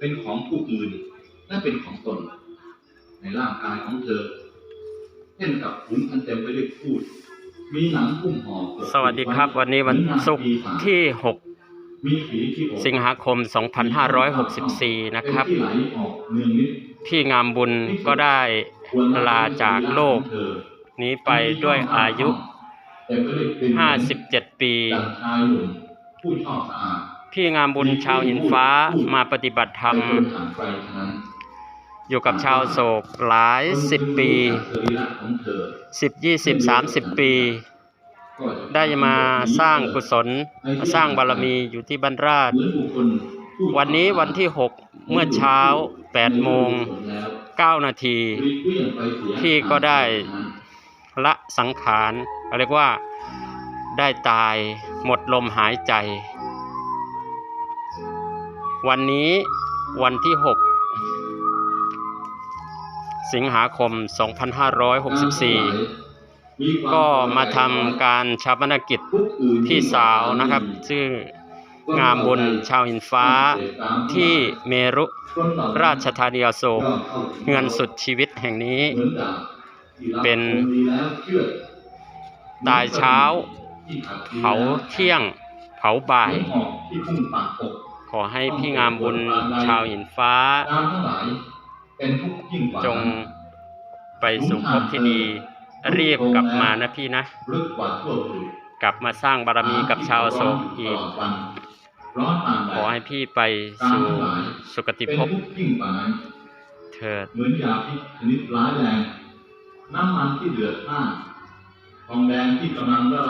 เป็นของผู้อื่น และเป็นของตน ในร่างกายของเธอเช่นกับถุงอันเต็มไปด้วยพูด มีหนังหุ้มห่อปกปิสวัสดีครับ วันนี้วันศุกร์ที่มีผีที่อก6สิงหาคม 2564 นะครับเป็นที่ไหลออกเนืองนิดพี่งามบุญก็ได้ลาจากโลก นี้ไปด้วยอายุเต็มไปด้วยกลิ่น57 ปีดังชายหนุ่มผู้ชอบสะอาด พี่งามบุญชาวหินฟ้ามาปฏิบัติธรรมเป็นคนห่างไกลเท่านั้นอยู่กับชาวโศกหลายสิบปีสรีระของเธอ10 20 30ปีก็จะได้มาสร้างกุศลมาสร้างบารมีอยู่ที่บ้านราชเหมือนบุคคลผู้วันนี้วันที่6เมื่อเช้า8โมง9นาทีพี่ก็ได้ละสังขารเรียกว่าได้ตายหมดลมหายใจ วันนี้วันที่ 6 สิงหาคม 2564 ก็มาทำการชาปนกิจพี่สาวนะครับ ชื่องามบุญชาวหินฟ้าที่เมรุราชธานีอโศกเฮือนสุดชีวิตแห่งนี้ เป็นตายเช้า เผาเที่ยง เผาบ่าย ขอให้พี่งามบุญชาวหินฟ้า จงไปสู่ภพที่ดีรีบกลับมานะพี่นะ กลับมาสร้างบารมีกับชาวโศกอีก ขอให้พี่ไปสู่สุคติภพเถิดเหมือนยาพิษชนิดร้ายแรงน้ำมันที่เดือดพล่านทองแดงที่กำลังละล